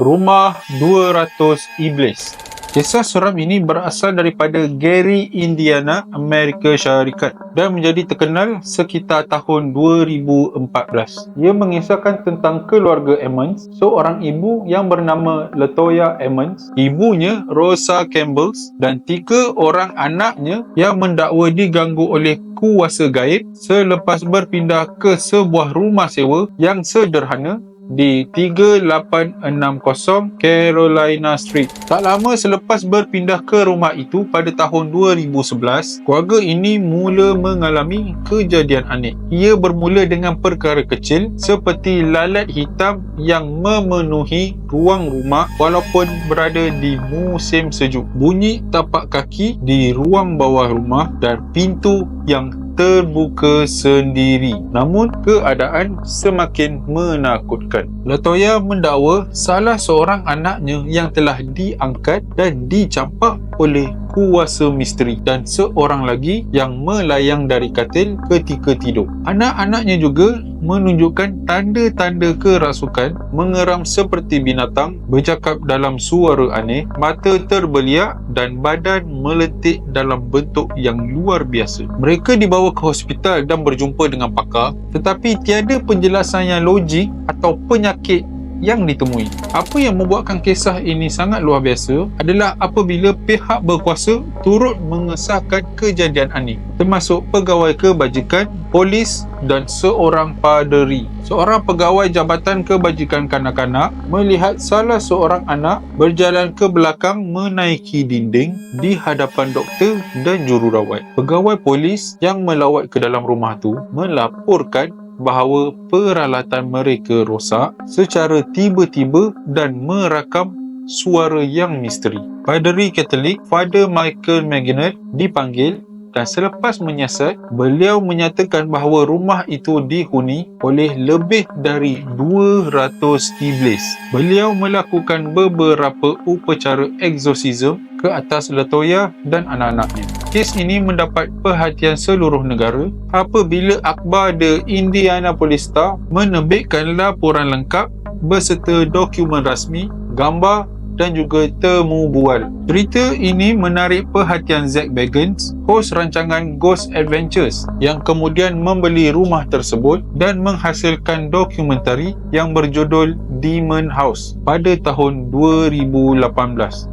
Rumah 200 Iblis. Kisah seram ini berasal daripada Gary, Indiana, Amerika Syarikat dan menjadi terkenal sekitar tahun 2014. Ia mengisahkan tentang keluarga Emmons, seorang ibu yang bernama Latoya Emmons, ibunya Rosa Campbells dan tiga orang anaknya yang mendakwa diganggu oleh kuasa gaib selepas berpindah ke sebuah rumah sewa yang sederhana di 3860 Carolina Street. Tak lama selepas berpindah ke rumah itu pada tahun 2011, keluarga ini mula mengalami kejadian aneh. Ia bermula dengan perkara kecil seperti lalat hitam yang memenuhi ruang rumah walaupun berada di musim sejuk. Bunyi tapak kaki di ruang bawah rumah dan pintu yang terbuka sendiri. Namun keadaan semakin menakutkan. Latoya mendakwa salah seorang anaknya yang telah diangkat dan dicampak oleh kuasa misteri dan seorang lagi yang melayang dari katil ketika tidur. Anak-anaknya juga menunjukkan tanda-tanda kerasukan mengeram seperti binatang, bercakap dalam suara aneh, mata terbeliak dan badan meletik dalam bentuk yang luar biasa. Mereka dibawa ke hospital dan berjumpa dengan pakar tetapi tiada penjelasan yang logik atau penyakit yang ditemui. Apa yang membuatkan kisah ini sangat luar biasa adalah apabila pihak berkuasa turut mengesahkan kejadian aneh termasuk pegawai kebajikan, polis dan seorang paderi. Seorang pegawai Jabatan Kebajikan Kanak-kanak melihat salah seorang anak berjalan ke belakang menaiki dinding di hadapan doktor dan jururawat. Pegawai polis yang melawat ke dalam rumah tu melaporkan bahawa peralatan mereka rosak secara tiba-tiba dan merakam suara yang misteri. Paderi Katolik Father Michael Maginot dipanggil dan selepas menyiasat, beliau menyatakan bahawa rumah itu dihuni oleh lebih dari 200 iblis. Beliau melakukan beberapa upacara exorcism ke atas Latoya dan anak-anaknya. Kes ini mendapat perhatian seluruh negara apabila akhbar The Indianapolis Star menerbitkan laporan lengkap berserta dokumen rasmi, gambar dan juga temu bual. Cerita ini menarik perhatian Zack Bagans, hos rancangan Ghost Adventures yang kemudian membeli rumah tersebut dan menghasilkan dokumentari yang berjudul Demon House pada tahun 2018.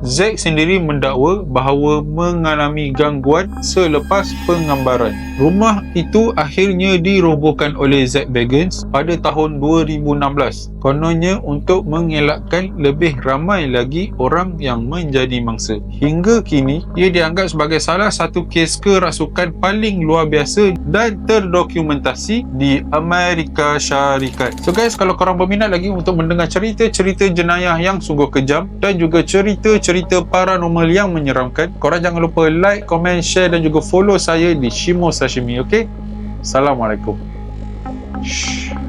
Zack sendiri mendakwa bahawa mengalami gangguan selepas penggambaran. Rumah itu akhirnya dirobohkan oleh Zack Bagans pada tahun 2016. Kononnya untuk mengelakkan lebih ramai lagi orang yang menjadi mangsa. Hingga kini, ia dianggap sebagai salah satu kes kerasukan paling luar biasa dan terdokumentasi di Amerika Syarikat. So guys, kalau korang berminat lagi untuk mendengar cerita-cerita jenayah yang sungguh kejam dan juga cerita-cerita paranormal yang menyeramkan, korang jangan lupa like, komen, share dan juga follow saya di Shimo Sashimi, okay? Assalamualaikum. Shh.